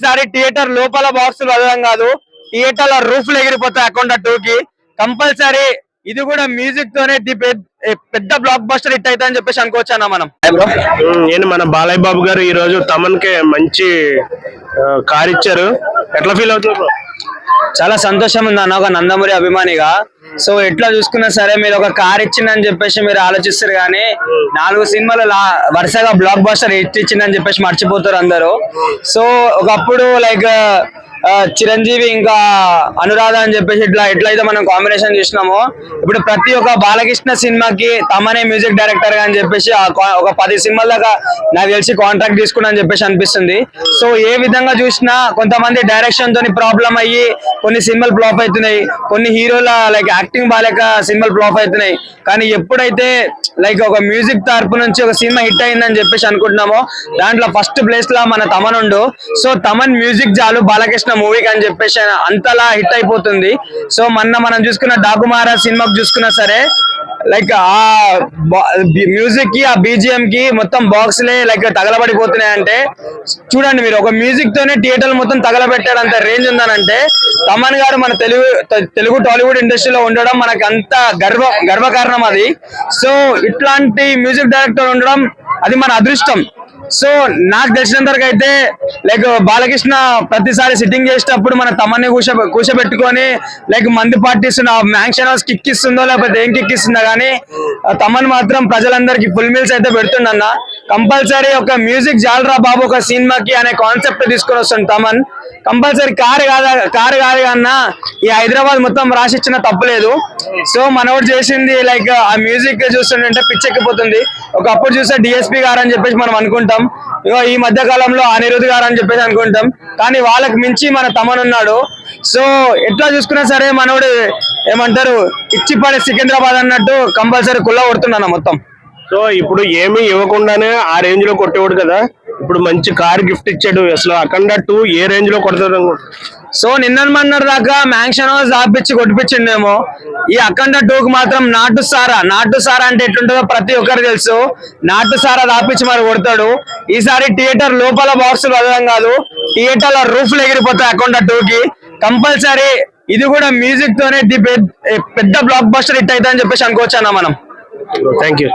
ఈసారి థియేటర్ లోపల బాక్సులు వదలం కాదు థియేటర్లో రూఫ్లు ఎగిరిపోతాయి అకౌంట్ టూ కి కంపల్సరీ ఇది కూడా మ్యూజిక్ తోనే ది పెద్ద- బ్లాక్ బస్టర్ హిట్ అవుతా అని చెప్పేసి అనుకోవచ్చు అన్న మనం నేను మన బాలయ్య బాబు గారు ఈ రోజు తమన్కి మంచి కార్ ఇచ్చారు. ఎట్లా ఫీల్ అవుతున్నారు bro? చాలా సంతోషం ఉంది అన్న ఒక నందమూరి అభిమానిగా. సో ఎట్లా చూసుకున్నా సరే మీరు ఒక కార్ ఇచ్చిందని చెప్పేసి మీరు ఆలోచిస్తారు కానీ నాలుగు సినిమాలు లా- వరుసగా బ్లాక్ బస్టర్ హిట్ ఇచ్చిందని చెప్పేసి మర్చిపోతారు అందరూ. సో ఒకప్పుడు లైక్ చిరంజీవి ఇంకా అనురాధ అని చెప్పేసి ఇట్లా ఎట్లయితే మనం కాంబినేషన్ చూసినామో. ఇప్పుడు ప్రతి ఒక్క బాలకృష్ణ సినిమాకి తమనే మ్యూజిక్ డైరెక్టర్గా అని చెప్పేసి ఒక పది సినిమాల దాకా నాకు తెలిసి కాంట్రాక్ట్ తీసుకున్నా అని చెప్పేసి అనిపిస్తుంది. సో ఏ విధంగా చూసినా కొంతమంది డైరెక్షన్ తోని ప్రాబ్లం అయ్యి కొన్ని సినిమాలు ఫ్లాప్ అవుతున్నాయి. కొన్ని హీరోల లైక్ యాక్టింగ్ బాలేక సినిమాలు ఫ్లాప్ అవుతున్నాయి. కానీ ఎప్పుడైతే లైక్ ఒక మ్యూజిక్ తరపు నుంచి ఒక సినిమా హిట్ అయిందని చెప్పేసి అనుకుంటున్నామో దాంట్లో ఫస్ట్ ప్లేస్ లా మన తమనుండు. సో తమన్ మ్యూజిక్ చాలు బాలకృష్ణ మూవీకి అని చెప్పేసి అంతలా హిట్ అయిపోతుంది. సో మొన్న మనం చూసుకున్న డాకుమారా సినిమాకి చూసుకున్నా సరే లైక్ ఆ మ్యూజిక్కి ఆ బీజిఎం కి మొత్తం బాక్స్ లే లైక్ తగలబడిపోతున్నాయంటే చూడండి మీరు ఒక మ్యూజిక్ తోనే థియేటర్ మొత్తం తగలబెట్టాడంత రేంజ్ ఉందనంటే తమన్ గారు మన తెలుగు తెలుగు టాలీవుడ్ ఇండస్ట్రీలో ఉండడం మనకు అంత గర్వ గర్వకారణం అది. సో ఇట్లాంటి మ్యూజిక్ డైరెక్టర్ ఉండడం అది మన అదృష్టం. సో నాకు తెలిసినంత వరకు అయితే లైక్ బాలకృష్ణ ప్రతిసారి సిట్టింగ్ చేసేటప్పుడు మన తమని కూర్చో కూర్చోబెట్టుకొని లైక్ మంది పార్టీస్ మ్యాంక్షన్ హౌస్ కిక్ ఇస్తుందో లేకపోతే ఏం కిక్ ఇస్తుందో కానీ ఆ తమన్ మాత్రం ప్రజలందరికీ ఫుల్ మీల్స్ అయితే పెడుతుండన్నా. కంపల్సరీ ఒక మ్యూజిక్ జాలరా బాబు ఒక సినిమాకి అనే కాన్సెప్ట్ తీసుకొని వస్తుంది తమన్. కంపల్సరీ కారు కాదా కారు కాదు కన్నా ఈ హైదరాబాద్ మొత్తం రాసిచ్చిన తప్పులేదు సో మనోడు చేసింది లైక్ ఆ మ్యూజిక్ చూస్తుంటే పిచ్చెక్కిపోతుంది. ఒకప్పుడు చూస్తే డిఎస్పి గారు అని చెప్పేసి మనం అనుకుంటాం. ఇగో ఈ మధ్య కాలంలో అనిరుద్ధ్ గారు అని చెప్పేసి అనుకుంటాం. కానీ వాళ్ళకి మించి మన తమన్ ఉన్నాడు. సో ఎట్లా చూసుకున్నా సరే మనోడు ఏమంటారు ఇచ్చిపాడే సికింద్రాబాద్ అన్నట్టు కంపల్సరీ కుల్ల కొడుతున్నాను మొత్తం. సో ఇప్పుడు ఏమీ ఇవ్వకుండానే ఆ రేంజ్లో కొట్టేవాడు కదా. ఇప్పుడు మంచి కార్ గిఫ్ట్ ఇచ్చాడు అసలు అఖండ టూ ఏ రేంజ్లో కొడతాడు సో నిన్న మన్నర్ దాకా మ్యాంక్షన్ హౌస్ ఆపిచ్చి కొట్టిపించిండేమో. ఈ అఖండ టూకి మాత్రం నాటు సారా నాటు సారా అంటే ఎట్లుంటుందో ప్రతి ఒక్కరు తెలుసు. నాటు సారా దాపిచ్చి మరి కొడతాడు. ఈసారి థియేటర్ లోపల బాక్సులు వదలం కాదు థియేటర్లో రూఫ్లు ఎగిరిపోతాయి అఖండ టూకి కంపల్సరీ ఇది కూడా మ్యూజిక్ తోనే పెద్ద బ్లాక్ బస్టర్ హిట్ అని చెప్పేసి అనుకోవచ్చు అన్న మనం? Thank you